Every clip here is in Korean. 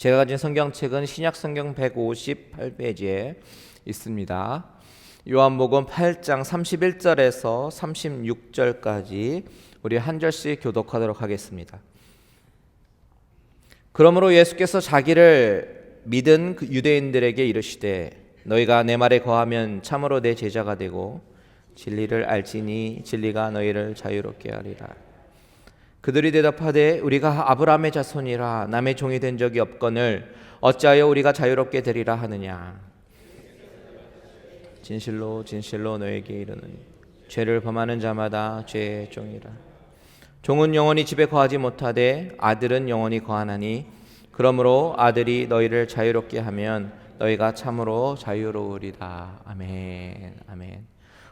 제가 가진 성경책은 신약 성경 158페이지에 있습니다. 요한복음 8장 31절에서 36절까지 우리 한 절씩 교독하도록 하겠습니다. 그러므로 예수께서 자기를 믿은 그 유대인들에게 이르시되 너희가 내 말에 거하면 참으로 내 제자가 되고 진리를 알지니 진리가 너희를 자유롭게 하리라. 그들이 대답하되 우리가 아브라함의 자손이라 남의 종이 된 적이 없거늘 어찌하여 우리가 자유롭게 되리라 하느냐? 진실로 진실로 너에게 이르노니 죄를 범하는 자마다 죄의 종이라. 종은 영원히 집에 거하지 못하되 아들은 영원히 거하나니 그러므로 아들이 너희를 자유롭게 하면 너희가 참으로 자유로우리라. 아멘 아멘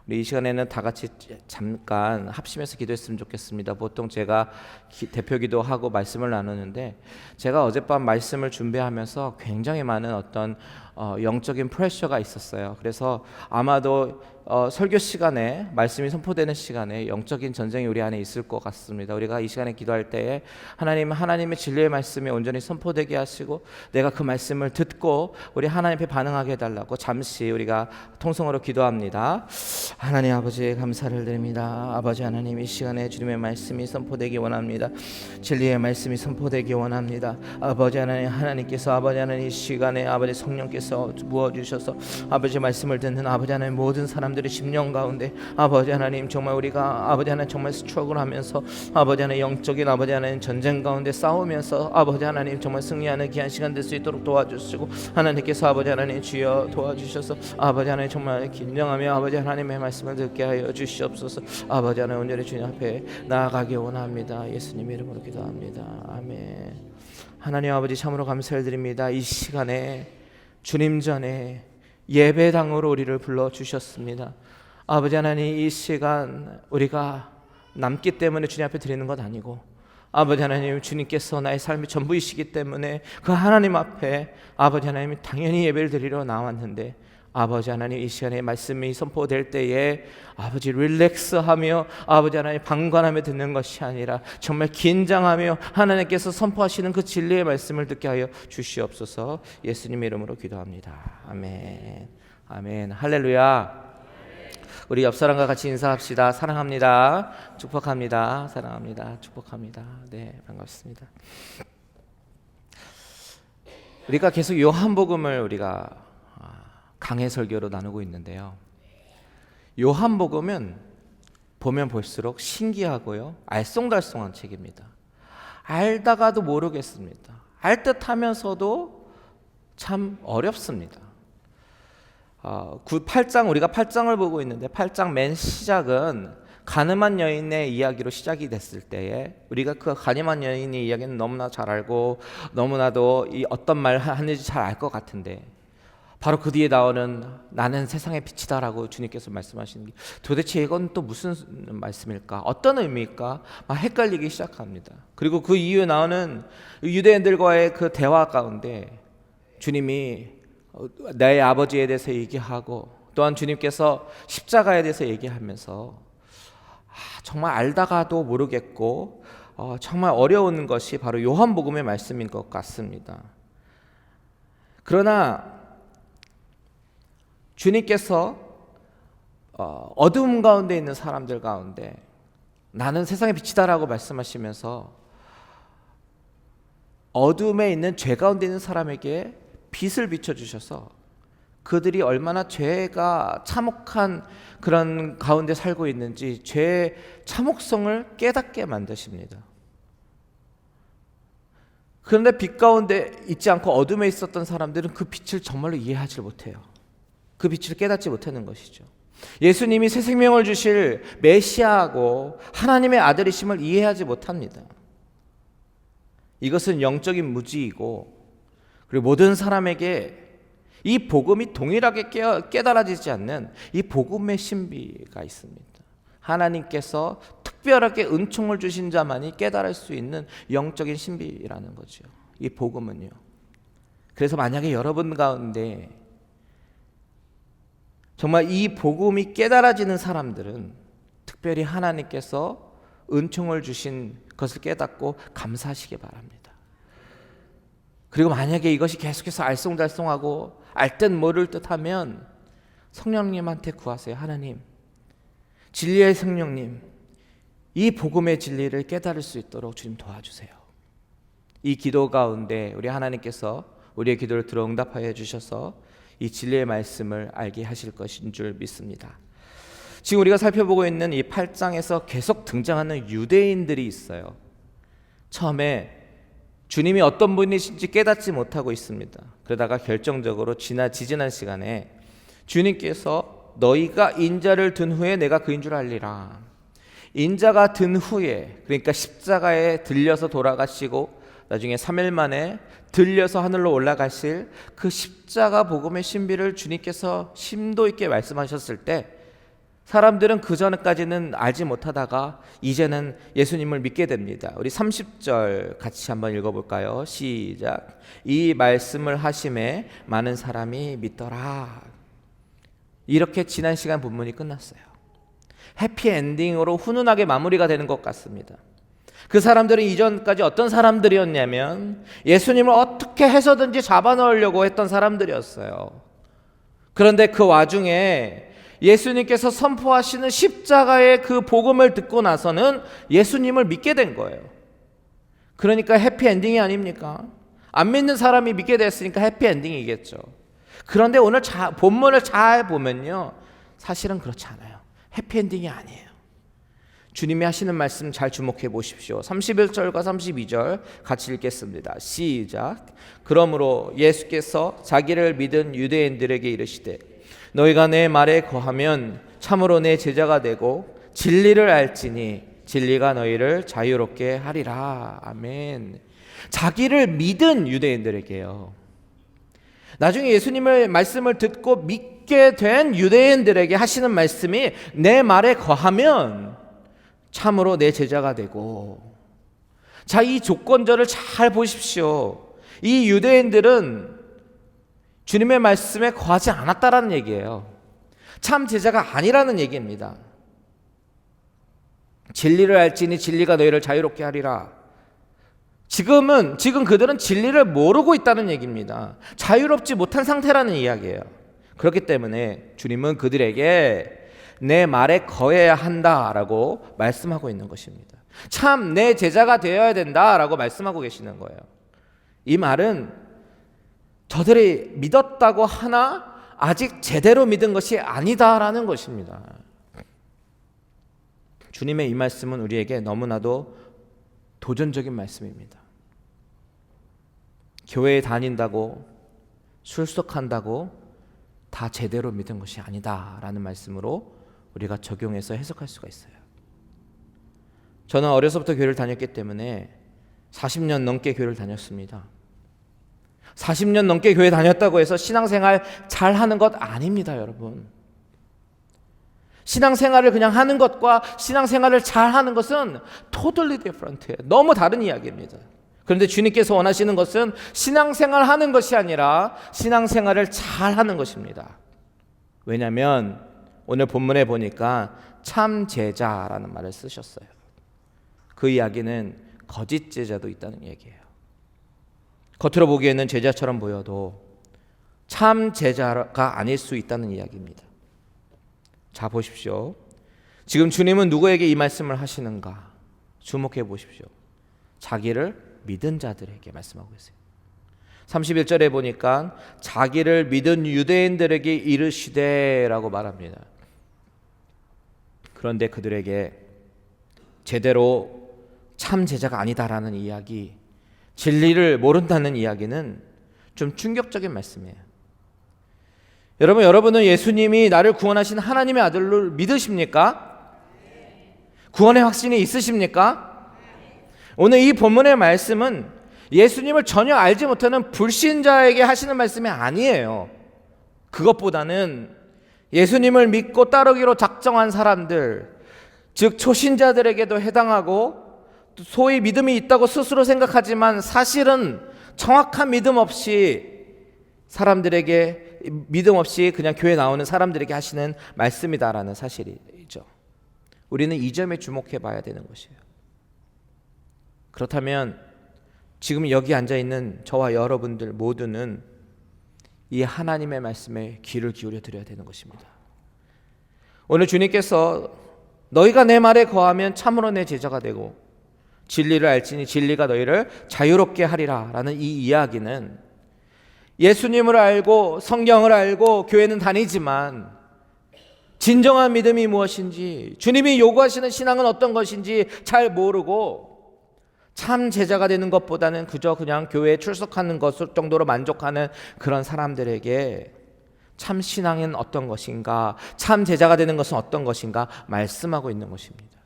우리 이 시간에는 다 같이 잠깐 합심해서 기도했으면 좋겠습니다. 보통 제가 기, 대표 기도하고 말씀을 나누는데 제가 어젯밤 말씀을 준비하면서 굉장히 많은 어떤 어, 영적인 프레셔가 있었어요. 그래서 아마도 어, 설교 시간에 말씀이 선포되는 시간에 영적인 전쟁이 우리 안에 있을 것 같습니다. 우리가 이 시간에 기도할 때에 하나님 하나님의 진리의 말씀이 온전히 선포되게 하시고 내가 그 말씀을 듣고 우리 하나님 앞에 반응하게 해달라고 잠시 우리가 통성으로 기도합니다. 하나님 아버지 감사를 드립니다. 아버지 하나님 이 시간에 주님의 말씀이 선포되기 원합니다. 진리의 말씀이 선포되기 원합니다. 아버지 하나님 하나님께서 아버지 하나님 이 시간에 아버지 성령께서 부어 주셔서 아버지 말씀을 듣는 아버지 하나님 모든 사람들의 심령 가운데 아버지 하나님 정말 우리가 아버지 하나님 정말 스트럭을 하면서 아버지 하나님 영적인 아버지 하나님 전쟁 가운데 싸우면서 아버지 하나님 정말 승리하는 귀한 시간 될 수 있도록 도와주시고 하나님께서 아버지 하나님 주여 도와주셔서 아버지 하나님 정말 긴장하며 아버지 하나님의 말씀을 듣게 하여 주시옵소서. 아버지 하나님 온전히 주님 앞에 나아가기 원합니다. 예수님 이름으로 기도합니다. 아멘. 하나님 아버지 참으로 감사를 드립니다. 이 시간에 주님 전에 예배당으로 우리를 불러 주셨습니다. 아버지 하나님 이 시간 우리가 남기 때문에 주님 앞에 드리는 것 아니고 아버지 하나님 주님께서 나의 삶의 전부이시기 때문에 그 하나님 앞에 아버지 하나님 당연히 예배를 드리러 나왔는데 아버지 하나님 이 시간에 말씀이 선포될 때에 아버지 릴렉스하며 아버지 하나님 방관하며 듣는 것이 아니라 정말 긴장하며 하나님께서 선포하시는 그 진리의 말씀을 듣게 하여 주시옵소서. 예수님 이름으로 기도합니다. 아멘. 아멘. 할렐루야. 우리 옆 사람과 같이 인사합시다. 사랑합니다. 축복합니다. 사랑합니다. 축복합니다. 네 반갑습니다. 우리가 계속 요한복음을 우리가 강해 설교로 나누고 있는데요. 요한복음은 보면 볼수록 신기하고요. 알쏭달쏭한 책입니다. 알다가도 모르겠습니다. 알 듯하면서도 참 어렵습니다. 어, 8장 우리가 8장을 보고 있는데 8장 맨 시작은 가늠한 여인의 이야기로 시작이 됐을 때에 우리가 그 가늠한 여인의 이야기는 너무나 잘 알고 너무나도 이 어떤 말 하는지 잘 알 것 같은데 바로 그 뒤에 나오는 나는 세상의 빛이다라고 주님께서 말씀하시는 게 도대체 이건 또 무슨 말씀일까? 어떤 의미일까? 막 헷갈리기 시작합니다. 그리고 그 이후에 나오는 유대인들과의 그 대화 가운데 주님이 내 아버지에 대해서 얘기하고 또한 주님께서 십자가에 대해서 얘기하면서 아, 정말 알다가도 모르겠고 어, 정말 어려운 것이 바로 요한복음의 말씀인 것 같습니다. 그러나 주님께서 어, 어두움 가운데 있는 사람들 가운데 나는 세상의 빛이다라고 말씀하시면서 어둠에 있는 죄 가운데 있는 사람에게 빛을 비춰 주셔서 그들이 얼마나 죄가 참혹한 그런 가운데 살고 있는지 죄의 참혹성을 깨닫게 만드십니다. 그런데 빛 가운데 있지 않고 어둠에 있었던 사람들은 그 빛을 정말로 이해하지 못해요. 그 빛을 깨닫지 못하는 것이죠. 예수님이 새 생명을 주실 메시아하고 하나님의 아들이심을 이해하지 못합니다. 이것은 영적인 무지이고 그리고 모든 사람에게 이 복음이 동일하게 깨달아지지 않는 이 복음의 신비가 있습니다. 하나님께서 특별하게 은총을 주신 자만이 깨달을 수 있는 영적인 신비라는 거죠. 이 복음은요. 그래서 만약에 여러분 가운데 정말 이 복음이 깨달아지는 사람들은 특별히 하나님께서 은총을 주신 것을 깨닫고 감사하시기 바랍니다. 그리고 만약에 이것이 계속해서 알쏭달쏭하고 알듯 모를 듯 하면 성령님한테 구하세요. 하나님, 진리의 성령님, 이 복음의 진리를 깨달을 수 있도록 주님 도와주세요. 이 기도 가운데 우리 하나님께서 우리의 기도를 들어 응답하여 주셔서 이 진리의 말씀을 알게 하실 것인 줄 믿습니다. 지금 우리가 살펴보고 있는 이 8장에서 계속 등장하는 유대인들이 있어요. 처음에 주님이 어떤 분이신지 깨닫지 못하고 있습니다. 그러다가 결정적으로 지나 지지난 시간에 주님께서 너희가 인자를 든 후에 내가 그인 줄 알리라. 인자가 든 후에 그러니까 십자가에 들려서 돌아가시고 나중에 3일 만에 들려서 하늘로 올라가실 그 십자가 복음의 신비를 주님께서 심도 있게 말씀하셨을 때 사람들은 그 전까지는 알지 못하다가 이제는 예수님을 믿게 됩니다. 우리 30절 같이 한번 읽어볼까요? 시작. 이 말씀을 하심에 많은 사람이 믿더라. 이렇게 지난 시간 본문이 끝났어요. 해피 엔딩으로 훈훈하게 마무리가 되는 것 같습니다. 그 사람들은 이전까지 어떤 사람들이었냐면 예수님을 어떻게 해서든지 잡아넣으려고 했던 사람들이었어요. 그런데 그 와중에 예수님께서 선포하시는 십자가의 그 복음을 듣고 나서는 예수님을 믿게 된 거예요. 그러니까 해피엔딩이 아닙니까? 안 믿는 사람이 믿게 됐으니까 해피엔딩이겠죠. 그런데 오늘 자, 본문을 잘 보면요. 사실은 그렇지 않아요. 해피엔딩이 아니에요. 주님이 하시는 말씀 잘 주목해 보십시오. 31절과 32절 같이 읽겠습니다. 시작. 그러므로 예수께서 자기를 믿은 유대인들에게 이르시되 너희가 내 말에 거하면 참으로 내 제자가 되고 진리를 알지니 진리가 너희를 자유롭게 하리라. 아멘. 자기를 믿은 유대인들에게요. 나중에 예수님의 말씀을 듣고 믿게 된 유대인들에게 하시는 말씀이 내 말에 거하면 참으로 내 제자가 되고 자, 이 조건절을 잘 보십시오. 이 유대인들은 주님의 말씀에 거하지 않았다라는 얘기예요. 참 제자가 아니라는 얘기입니다. 진리를 알지니 진리가 너희를 자유롭게 하리라. 지금은 지금 그들은 진리를 모르고 있다는 얘기입니다. 자유롭지 못한 상태라는 이야기예요. 그렇기 때문에 주님은 그들에게 내 말에 거해야 한다라고 말씀하고 있는 것입니다. 참 내 제자가 되어야 된다라고 말씀하고 계시는 거예요. 이 말은 저들이 믿었다고 하나 아직 제대로 믿은 것이 아니다라는 것입니다. 주님의 이 말씀은 우리에게 너무나도 도전적인 말씀입니다. 교회에 다닌다고 출석한다고 다 제대로 믿은 것이 아니다라는 말씀으로 우리가 적용해서 해석할 수가 있어요. 저는 어려서부터 교회를 다녔기 때문에 40년 넘게 교회를 다녔습니다. 40년 넘게 교회 다녔다고 해서 신앙생활 잘 하는 것 아닙니다, 여러분. 신앙생활을 그냥 하는 것과 신앙생활을 잘 하는 것은 totally different예요. 너무 다른 이야기입니다. 그런데 주님께서 원하시는 것은 신앙생활 하는 것이 아니라 신앙생활을 잘 하는 것입니다. 왜냐하면 오늘 본문에 보니까 참 제자라는 말을 쓰셨어요. 그 이야기는 거짓 제자도 있다는 얘기예요. 겉으로 보기에는 제자처럼 보여도 참 제자가 아닐 수 있다는 이야기입니다. 자 보십시오. 지금 주님은 누구에게 이 말씀을 하시는가? 주목해 보십시오. 자기를 믿은 자들에게 말씀하고 계세요. 31절에 보니까 자기를 믿은 유대인들에게 이르시되라고 말합니다. 그런데 그들에게 제대로 참 제자가 아니다라는 이야기 진리를 모른다는 이야기는 좀 충격적인 말씀이에요. 여러분, 여러분은 예수님이 나를 구원하신 하나님의 아들을 믿으십니까? 구원의 확신이 있으십니까? 오늘 이 본문의 말씀은 예수님을 전혀 알지 못하는 불신자에게 하시는 말씀이 아니에요. 그것보다는 예수님을 믿고 따르기로 작정한 사람들, 즉 초신자들에게도 해당하고 소위 믿음이 있다고 스스로 생각하지만 사실은 정확한 믿음 없이 사람들에게 믿음 없이 그냥 교회 나오는 사람들에게 하시는 말씀이다라는 사실이죠. 우리는 이 점에 주목해 봐야 되는 것이에요. 그렇다면 지금 여기 앉아 있는 저와 여러분들 모두는 이 하나님의 말씀에 귀를 기울여 드려야 되는 것입니다. 오늘 주님께서 너희가 내 말에 거하면 참으로 내 제자가 되고 진리를 알지니 진리가 너희를 자유롭게 하리라 라는 이 이야기는 예수님을 알고 성경을 알고 교회는 다니지만 진정한 믿음이 무엇인지 주님이 요구하시는 신앙은 어떤 것인지 잘 모르고 참 제자가 되는 것보다는 그저 그냥 교회에 출석하는 것 정도로 만족하는 그런 사람들에게 참 신앙은 어떤 것인가, 참 제자가 되는 것은 어떤 것인가 말씀하고 있는 것입니다.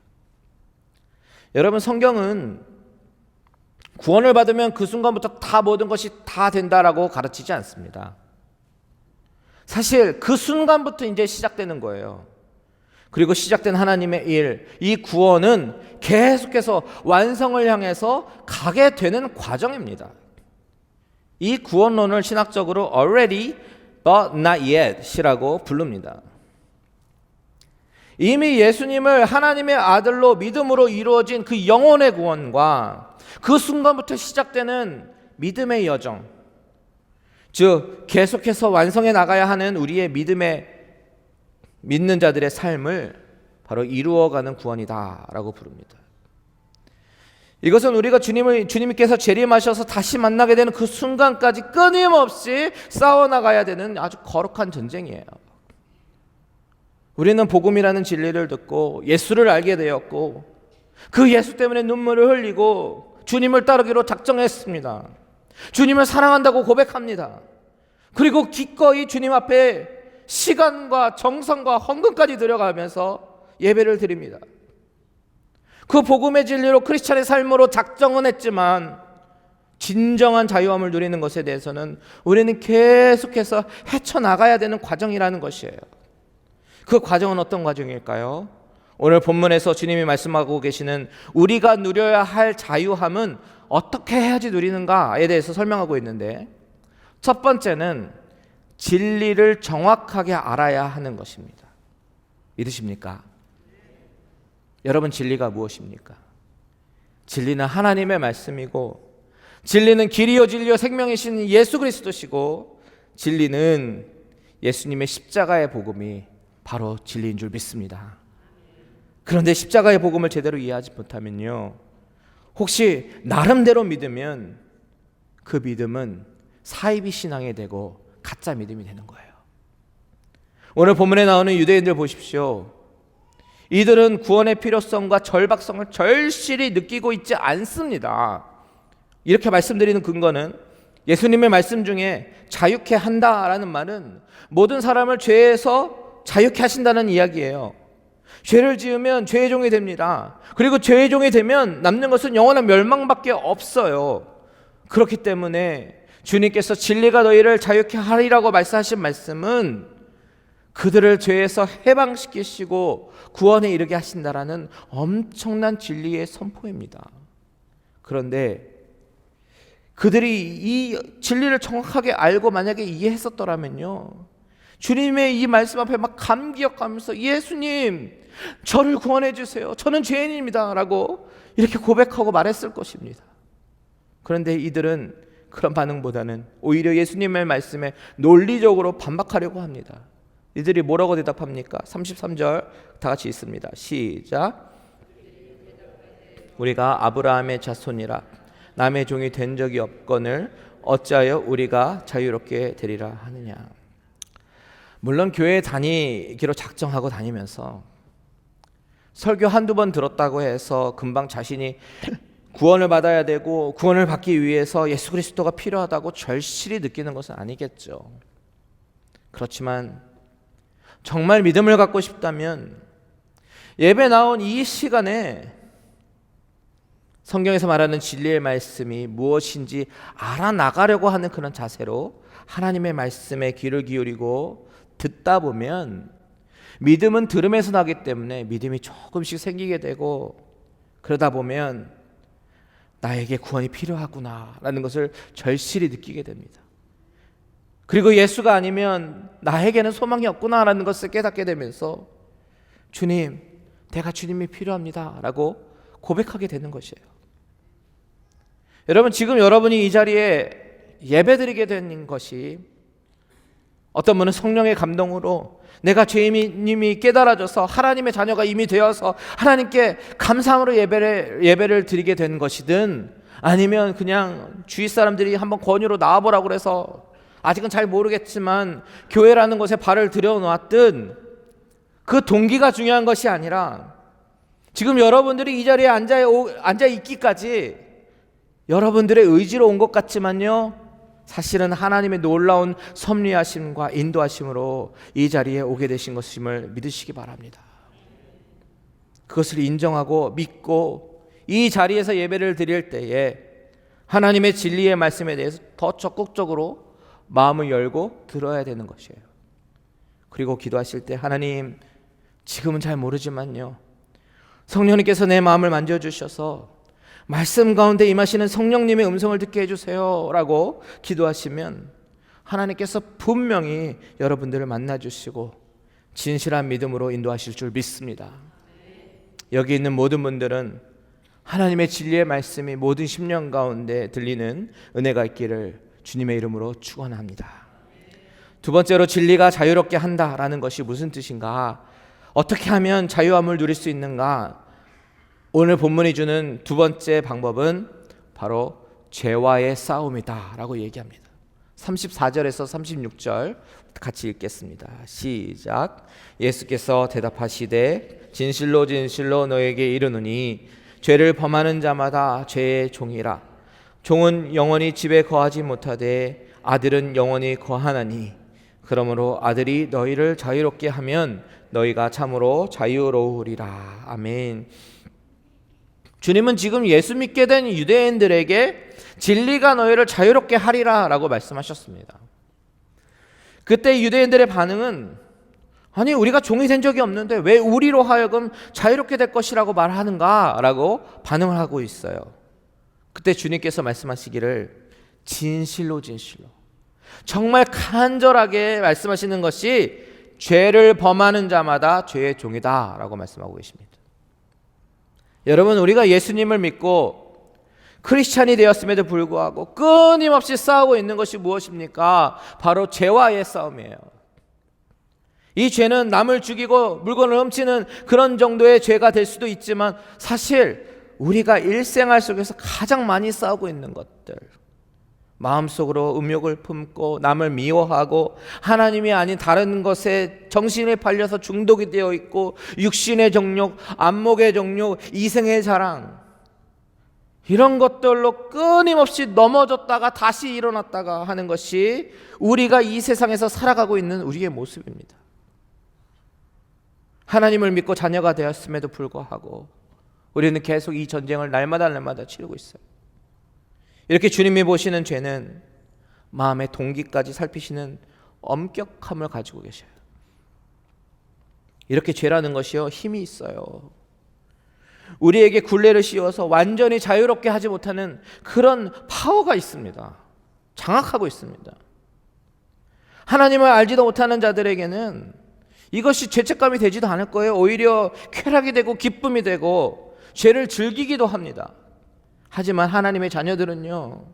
여러분 성경은 구원을 받으면 그 순간부터 다 모든 것이 다 된다라고 가르치지 않습니다. 사실 그 순간부터 이제 시작되는 거예요. 그리고 시작된 하나님의 일, 이 구원은 계속해서 완성을 향해서 가게 되는 과정입니다. 이 구원론을 신학적으로 already but not yet이라고 부릅니다. 이미 예수님을 하나님의 아들로 믿음으로 이루어진 그 영혼의 구원과 그 순간부터 시작되는 믿음의 여정, 즉 계속해서 완성해 나가야 하는 우리의 믿음의 믿는 자들의 삶을 바로 이루어가는 구원이다라고 부릅니다. 이것은 우리가 주님을 주님께서 재림하셔서 다시 만나게 되는 그 순간까지 끊임없이 싸워 나가야 되는 아주 거룩한 전쟁이에요. 우리는 복음이라는 진리를 듣고 예수를 알게 되었고 그 예수 때문에 눈물을 흘리고 주님을 따르기로 작정했습니다. 주님을 사랑한다고 고백합니다. 그리고 기꺼이 주님 앞에 시간과 정성과 헌금까지 들여가면서 예배를 드립니다. 그 복음의 진리로 크리스찬의 삶으로 작정은 했지만 진정한 자유함을 누리는 것에 대해서는 우리는 계속해서 헤쳐나가야 되는 과정이라는 것이에요. 그 과정은 어떤 과정일까요? 오늘 본문에서 주님이 말씀하고 계시는 우리가 누려야 할 자유함은 어떻게 해야지 누리는가에 대해서 설명하고 있는데 첫 번째는 진리를 정확하게 알아야 하는 것입니다. 믿으십니까? 여러분 진리가 무엇입니까? 진리는 하나님의 말씀이고 진리는 길이요 진리요 생명이신 예수 그리스도시고 진리는 예수님의 십자가의 복음이 바로 진리인 줄 믿습니다. 그런데 십자가의 복음을 제대로 이해하지 못하면요. 혹시 나름대로 믿으면 그 믿음은 사이비 신앙이 되고 가짜 믿음이 되는 거예요. 오늘 본문에 나오는 유대인들 보십시오. 이들은 구원의 필요성과 절박성을 절실히 느끼고 있지 않습니다. 이렇게 말씀드리는 근거는 예수님의 말씀 중에 자유케 한다라는 말은 모든 사람을 죄에서 자유케 하신다는 이야기예요. 죄를 지으면 죄의 종이 됩니다. 그리고 죄의 종이 되면 남는 것은 영원한 멸망밖에 없어요. 그렇기 때문에 주님께서 진리가 너희를 자유케 하리라고 말씀하신 말씀은 그들을 죄에서 해방시키시고 구원에 이르게 하신다라는 엄청난 진리의 선포입니다. 그런데 그들이 이 진리를 정확하게 알고 만약에 이해했었더라면요. 주님의 이 말씀 앞에 막 감기역하면서 예수님 저를 구원해 주세요. 저는 죄인입니다 라고 이렇게 고백하고 말했을 것입니다. 그런데 이들은 그런 반응보다는 오히려 예수님의 말씀에 논리적으로 반박하려고 합니다. 이들이 뭐라고 대답합니까? 33절 다 같이 있습니다. 시작. 우리가 아브라함의 자손이라 남의 종이 된 적이 없거늘 어찌하여 우리가 자유롭게 되리라 하느냐. 물론 교회 다니기로 작정하고 다니면서 설교 한두 번 들었다고 해서 금방 자신이 구원을 받아야 되고 구원을 받기 위해서 예수 그리스도가 필요하다고 절실히 느끼는 것은 아니겠죠. 그렇지만 정말 믿음을 갖고 싶다면 예배 나온 이 시간에 성경에서 말하는 진리의 말씀이 무엇인지 알아나가려고 하는 그런 자세로 하나님의 말씀에 귀를 기울이고 듣다 보면 믿음은 들음에서 나기 때문에 믿음이 조금씩 생기게 되고 그러다 보면 나에게 구원이 필요하구나라는 것을 절실히 느끼게 됩니다. 그리고 예수가 아니면 나에게는 소망이 없구나라는 것을 깨닫게 되면서 주님, 내가 주님이 필요합니다라고 고백하게 되는 것이에요. 여러분 지금 여러분이 이 자리에 예배드리게 된 것이 어떤 분은 성령의 감동으로 내가 죄인임이 깨달아져서 하나님의 자녀가 이미 되어서 하나님께 감상으로 예배를 예배를 드리게 된 것이든 아니면 그냥 주위 사람들이 한번 권유로 나와보라고 그래서 아직은 잘 모르겠지만 교회라는 곳에 발을 들여놓았든 그 동기가 중요한 것이 아니라 지금 여러분들이 이 자리에 앉아, 오- 앉아 있기까지 여러분들의 의지로 온 것 같지만요. 사실은 하나님의 놀라운 섭리하심과 인도하심으로 이 자리에 오게 되신 것임을 믿으시기 바랍니다. 그것을 인정하고 믿고 이 자리에서 예배를 드릴 때에 하나님의 진리의 말씀에 대해서 더 적극적으로 마음을 열고 들어야 되는 것이에요. 그리고 기도하실 때 하나님 지금은 잘 모르지만요. 성령님께서 내 마음을 만져 주셔서 말씀 가운데 임하시는 성령님의 음성을 듣게 해 주세요 라고 기도하시면 하나님께서 분명히 여러분들을 만나 주시고 진실한 믿음으로 인도하실 줄 믿습니다. 여기 있는 모든 분들은 하나님의 진리의 말씀이 모든 심령 가운데 들리는 은혜가 있기를 주님의 이름으로 축원합니다. 두 번째로 진리가 자유롭게 한다라는 것이 무슨 뜻인가? 어떻게 하면 자유함을 누릴 수 있는가? 오늘 본문이 주는 두 번째 방법은 바로 죄와의 싸움이다라고 얘기합니다. 34절에서 36절 같이 읽겠습니다. 시작. 예수께서 대답하시되 진실로 진실로 너에게 이르노니 죄를 범하는 자마다 죄의 종이라 종은 영원히 집에 거하지 못하되 아들은 영원히 거하나니 그러므로 아들이 너희를 자유롭게 하면 너희가 참으로 자유로우리라. 아멘. 주님은 지금 예수 믿게 된 유대인들에게 진리가 너희를 자유롭게 하리라 라고 말씀하셨습니다. 그때 유대인들의 반응은 아니 우리가 종이 된 적이 없는데 왜 우리로 하여금 자유롭게 될 것이라고 말하는가 라고 반응을 하고 있어요. 그때 주님께서 말씀하시기를 진실로 진실로 정말 간절하게 말씀하시는 것이 죄를 범하는 자마다 죄의 종이다 라고 말씀하고 계십니다. 여러분 우리가 예수님을 믿고 크리스찬이 되었음에도 불구하고 끊임없이 싸우고 있는 것이 무엇입니까? 바로 죄와의 싸움이에요. 이 죄는 남을 죽이고 물건을 훔치는 그런 정도의 죄가 될 수도 있지만 사실 우리가 일생활 속에서 가장 많이 싸우고 있는 것들 마음속으로 음욕을 품고 남을 미워하고 하나님이 아닌 다른 것에 정신에 팔려서 중독이 되어 있고 육신의 정욕, 안목의 정욕, 이생의 자랑 이런 것들로 끊임없이 넘어졌다가 다시 일어났다가 하는 것이 우리가 이 세상에서 살아가고 있는 우리의 모습입니다. 하나님을 믿고 자녀가 되었음에도 불구하고 우리는 계속 이 전쟁을 날마다 날마다 치르고 있어요. 이렇게 주님이 보시는 죄는 마음의 동기까지 살피시는 엄격함을 가지고 계셔요. 이렇게 죄라는 것이요 힘이 있어요. 우리에게 굴레를 씌워서 완전히 자유롭게 하지 못하는 그런 파워가 있습니다. 장악하고 있습니다. 하나님을 알지도 못하는 자들에게는 이것이 죄책감이 되지도 않을 거예요. 오히려 쾌락이 되고 기쁨이 되고 죄를 즐기기도 합니다. 하지만 하나님의 자녀들은요.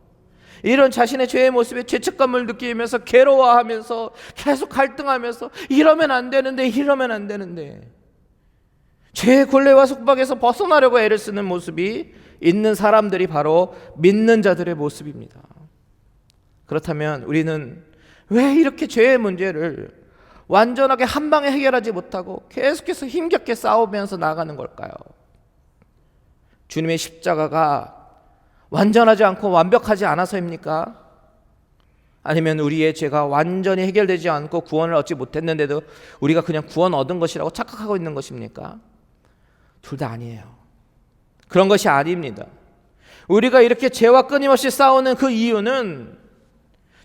이런 자신의 죄의 모습에 죄책감을 느끼면서 괴로워하면서 계속 갈등하면서 이러면 안 되는데 이러면 안 되는데 죄의 굴레와 속박에서 벗어나려고 애를 쓰는 모습이 있는 사람들이 바로 믿는 자들의 모습입니다. 그렇다면 우리는 왜 이렇게 죄의 문제를 완전하게 한 방에 해결하지 못하고 계속해서 힘겹게 싸우면서 나가는 걸까요? 주님의 십자가가 완전하지 않고 완벽하지 않아서입니까? 아니면 우리의 죄가 완전히 해결되지 않고 구원을 얻지 못했는데도 우리가 그냥 구원 얻은 것이라고 착각하고 있는 것입니까? 둘 다 아니에요. 그런 것이 아닙니다. 우리가 이렇게 죄와 끊임없이 싸우는 그 이유는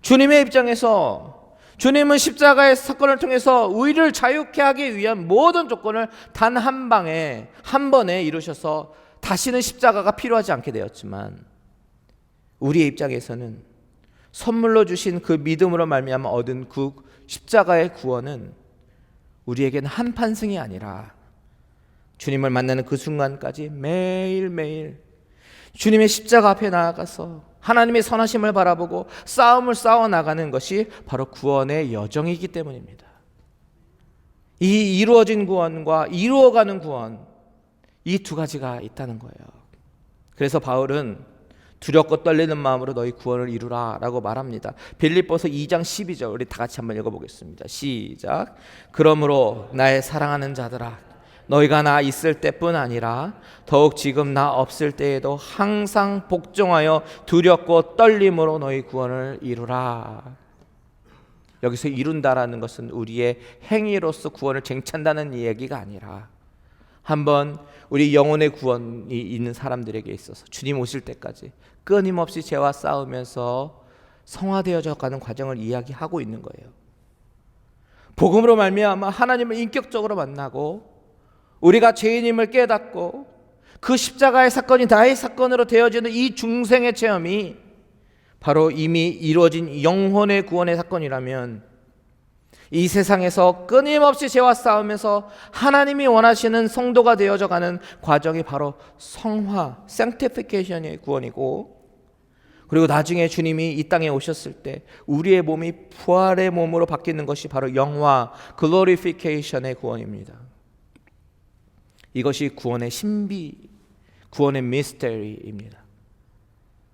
주님의 입장에서 주님은 십자가의 사건을 통해서 우리를 자유케 하기 위한 모든 조건을 단 한 방에 한 번에 이루셔서 다시는 십자가가 필요하지 않게 되었지만 우리의 입장에서는 선물로 주신 그 믿음으로 말미암아 얻은 그 십자가의 구원은 우리에게는 한판승이 아니라 주님을 만나는 그 순간까지 매일매일 주님의 십자가 앞에 나아가서 하나님의 선하심을 바라보고 싸움을 싸워 나가는 것이 바로 구원의 여정이기 때문입니다. 이 이루어진 구원과 이루어가는 구원 이 두 가지가 있다는 거예요. 그래서 바울은 두렵고 떨리는 마음으로 너희 구원을 이루라라고 말합니다. 빌립보서 2장 12절 우리 다 같이 한번 읽어 보겠습니다. 시작. 그러므로 나의 사랑하는 자들아 너희가 나 있을 때뿐 아니라 더욱 지금 나 없을 때에도 항상 복종하여 두렵고 떨림으로 너희 구원을 이루라. 여기서 이룬다라는 것은 우리의 행위로서 구원을 쟁취한다는 얘기가 아니라 한번 우리 영혼의 구원이 있는 사람들에게 있어서 주님 오실 때까지 끊임없이 죄와 싸우면서 성화되어져 가는 과정을 이야기하고 있는 거예요. 복음으로 말미암아 하나님을 인격적으로 만나고 우리가 죄인임을 깨닫고 그 십자가의 사건이 나의 사건으로 되어지는 이 중생의 체험이 바로 이미 이루어진 영혼의 구원의 사건이라면 이 세상에서 끊임없이 죄와 싸우면서 하나님이 원하시는 성도가 되어져 가는 과정이 바로 성화, sanctification의 구원이고 그리고 나중에 주님이 이 땅에 오셨을 때 우리의 몸이 부활의 몸으로 바뀌는 것이 바로 영화, glorification의 구원입니다. 이것이 구원의 신비, 구원의 미스테리입니다.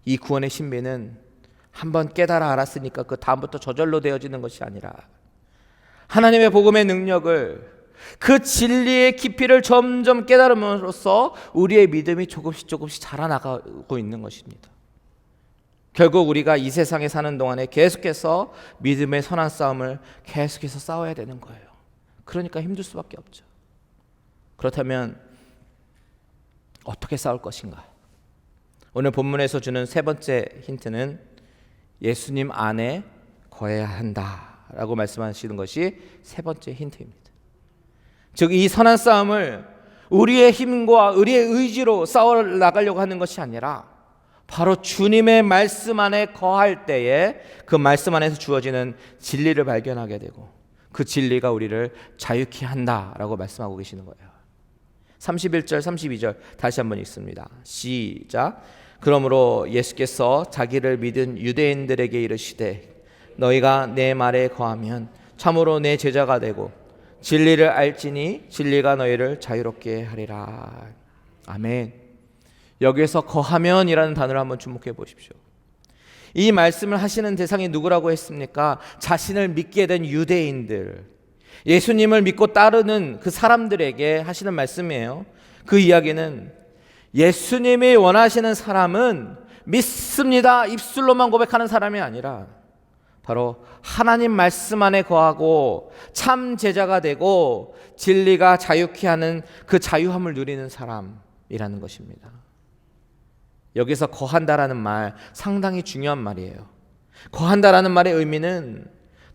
이 구원의 신비는 한번 깨달아 알았으니까 그 다음부터 저절로 되어지는 것이 아니라 하나님의 복음의 능력을 그 진리의 깊이를 점점 깨달음으로써 우리의 믿음이 조금씩 조금씩 자라나가고 있는 것입니다. 결국 우리가 이 세상에 사는 동안에 계속해서 믿음의 선한 싸움을 계속해서 싸워야 되는 거예요. 그러니까 힘들 수밖에 없죠. 그렇다면 어떻게 싸울 것인가? 오늘 본문에서 주는 세 번째 힌트는 예수님 안에 거해야 한다 라고 말씀하시는 것이 세 번째 힌트입니다. 즉 이 선한 싸움을 우리의 힘과 우리의 의지로 싸워 나가려고 하는 것이 아니라 바로 주님의 말씀 안에 거할 때에 그 말씀 안에서 주어지는 진리를 발견하게 되고 그 진리가 우리를 자유케 한다라고 말씀하고 계시는 거예요. 31절 32절 다시 한번 읽습니다. 시작. 그러므로 예수께서 자기를 믿은 유대인들에게 이르시되 너희가 내 말에 거하면 참으로 내 제자가 되고 진리를 알지니 진리가 너희를 자유롭게 하리라. 아멘. 여기에서 거하면이라는 단어를 한번 주목해 보십시오. 이 말씀을 하시는 대상이 누구라고 했습니까? 자신을 믿게 된 유대인들. 예수님을 믿고 따르는 그 사람들에게 하시는 말씀이에요. 그 이야기는 예수님이 원하시는 사람은 믿습니다. 입술로만 고백하는 사람이 아니라 바로 하나님 말씀 안에 거하고 참 제자가 되고 진리가 자유케 하는 그 자유함을 누리는 사람이라는 것입니다. 여기서 거한다라는 말 상당히 중요한 말이에요. 거한다라는 말의 의미는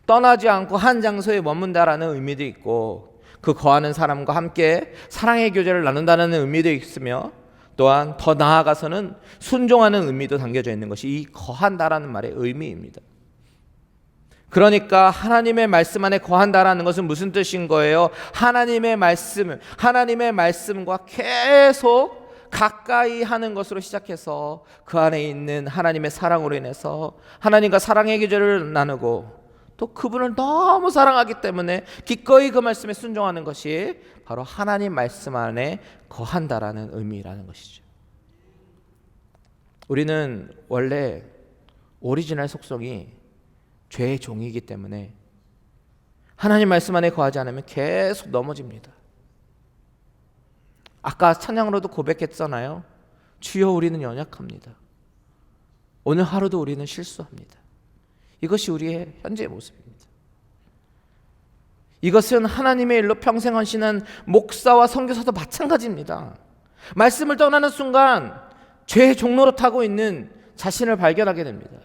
떠나지 않고 한 장소에 머문다라는 의미도 있고 그 거하는 사람과 함께 사랑의 교제를 나눈다는 의미도 있으며 또한 더 나아가서는 순종하는 의미도 담겨져 있는 것이 이 거한다라는 말의 의미입니다. 그러니까 하나님의 말씀 안에 거한다라는 것은 무슨 뜻인 거예요? 하나님의 말씀, 하나님의 말씀과 계속 가까이 하는 것으로 시작해서 그 안에 있는 하나님의 사랑으로 인해서 하나님과 사랑의 기절을 나누고 또 그분을 너무 사랑하기 때문에 기꺼이 그 말씀에 순종하는 것이 바로 하나님 말씀 안에 거한다라는 의미라는 것이죠. 우리는 원래 오리지널 속성이 죄의 종이기 때문에 하나님 말씀 안에 거하지 않으면 계속 넘어집니다. 아까 찬양으로도 고백했잖아요. 주여 우리는 연약합니다. 오늘 하루도 우리는 실수합니다. 이것이 우리의 현재의 모습입니다. 이것은 하나님의 일로 평생 헌신한 목사와 선교사도 마찬가지입니다. 말씀을 떠나는 순간 죄의 종로로 타고 있는 자신을 발견하게 됩니다.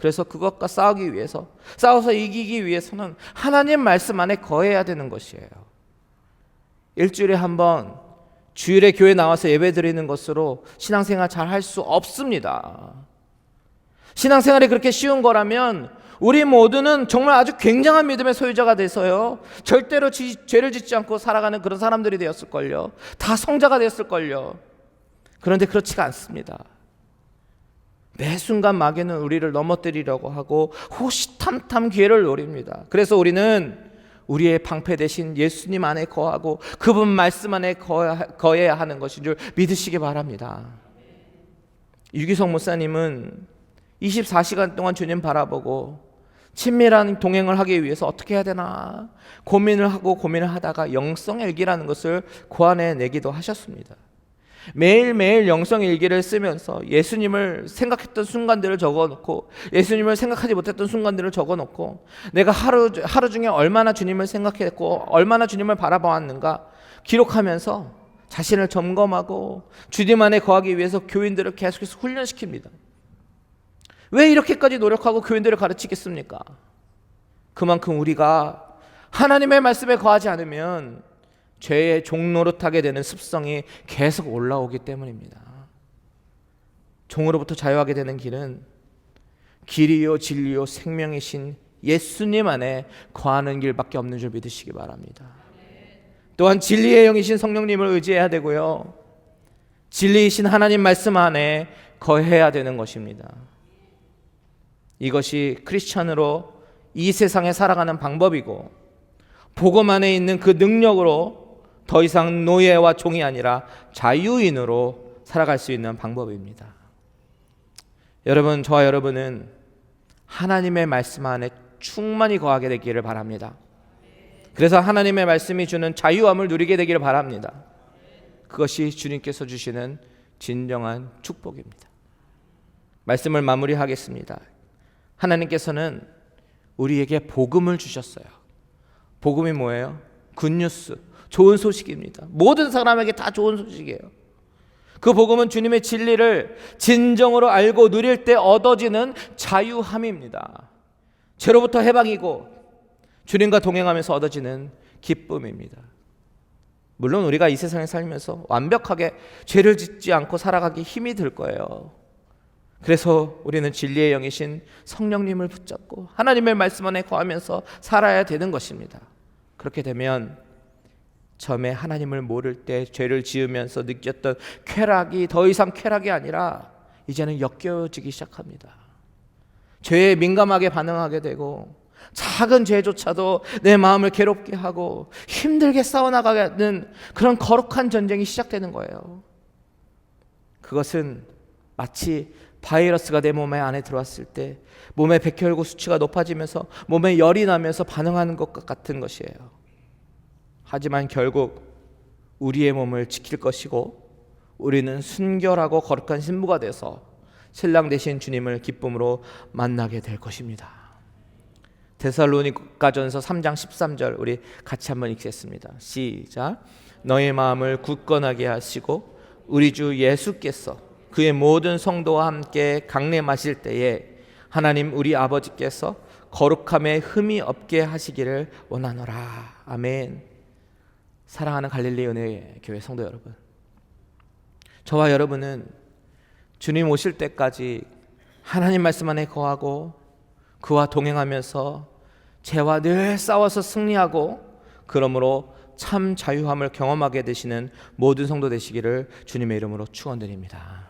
그래서 그것과 싸우기 위해서 싸워서 이기기 위해서는 하나님 말씀 안에 거해야 되는 것이에요. 일주일에 한 번 주일에 교회 나와서 예배 드리는 것으로 신앙생활 잘 할 수 없습니다. 신앙생활이 그렇게 쉬운 거라면 우리 모두는 정말 아주 굉장한 믿음의 소유자가 돼서요. 절대로 지, 죄를 짓지 않고 살아가는 그런 사람들이 되었을걸요. 다 성자가 되었을걸요. 그런데 그렇지가 않습니다. 매 순간 마귀는 우리를 넘어뜨리려고 하고 호시탐탐 기회를 노립니다. 그래서 우리는 우리의 방패 대신 예수님 안에 거하고 그분 말씀 안에 거해야, 하는 것인 줄 믿으시기 바랍니다. 유기성 목사님은 24시간 동안 주님 바라보고 친밀한 동행을 하기 위해서 어떻게 해야 되나 고민을 하고 고민을 하다가 영성 일기라는 것을 고안해 내기도 하셨습니다. 매일매일 영성 일기를 쓰면서 예수님을 생각했던 순간들을 적어 놓고 예수님을 생각하지 못했던 순간들을 적어 놓고 내가 하루, 하루 중에 얼마나 주님을 생각했고 얼마나 주님을 바라보았는가 기록하면서 자신을 점검하고 주님 안에 거하기 위해서 교인들을 계속해서 훈련시킵니다. 왜 이렇게까지 노력하고 교인들을 가르치겠습니까? 그만큼 우리가 하나님의 말씀에 거하지 않으면 죄의 종노릇하게 되는 습성이 계속 올라오기 때문입니다. 종으로부터 자유하게 되는 길은 길이요 진리요 생명이신 예수님 안에 거하는 길밖에 없는 줄 믿으시기 바랍니다. 또한 진리의 영이신 성령님을 의지해야 되고요. 진리이신 하나님 말씀 안에 거해야 되는 것입니다. 이것이 크리스천으로 이 세상에 살아가는 방법이고 복음 안에 있는 그 능력으로 더 이상 노예와 종이 아니라 자유인으로 살아갈 수 있는 방법입니다. 여러분, 저와 여러분은 하나님의 말씀 안에 충만히 거하게 되기를 바랍니다. 그래서 하나님의 말씀이 주는 자유함을 누리게 되기를 바랍니다. 그것이 주님께서 주시는 진정한 축복입니다. 말씀을 마무리하겠습니다. 하나님께서는 우리에게 복음을 주셨어요. 복음이 뭐예요? 굿뉴스, 좋은 소식입니다. 모든 사람에게 다 좋은 소식이에요. 그 복음은 주님의 진리를 진정으로 알고 누릴 때 얻어지는 자유함입니다. 죄로부터 해방이고 주님과 동행하면서 얻어지는 기쁨입니다. 물론 우리가 이 세상에 살면서 완벽하게 죄를 짓지 않고 살아가기 힘이 들 거예요. 그래서 우리는 진리의 영이신 성령님을 붙잡고 하나님의 말씀 안에 거하면서 살아야 되는 것입니다. 그렇게 되면 처음에 하나님을 모를 때 죄를 지으면서 느꼈던 쾌락이 더 이상 쾌락이 아니라 이제는 역겨워지기 시작합니다. 죄에 민감하게 반응하게 되고 작은 죄조차도 내 마음을 괴롭게 하고 힘들게 싸워나가는 그런 거룩한 전쟁이 시작되는 거예요. 그것은 마치 바이러스가 내 몸에 안에 들어왔을 때 몸의 백혈구 수치가 높아지면서 몸에 열이 나면서 반응하는 것과 같은 것이에요. 하지만 결국 우리의 몸을 지킬 것이고 우리는 순결하고 거룩한 신부가 돼서 신랑 되신 주님을 기쁨으로 만나게 될 것입니다. 데살로니가전서 3장 13절 우리 같이 한번 읽겠습니다. 시작. 너의 마음을 굳건하게 하시고 우리 주 예수께서 그의 모든 성도와 함께 강림하실 때에 하나님 우리 아버지께서 거룩함에 흠이 없게 하시기를 원하노라. 아멘. 사랑하는 갈릴리 은혜 교회 성도 여러분. 저와 여러분은 주님 오실 때까지 하나님 말씀 안에 거하고 그와 동행하면서 죄와 늘 싸워서 승리하고 그러므로 참 자유함을 경험하게 되시는 모든 성도 되시기를 주님의 이름으로 축원드립니다.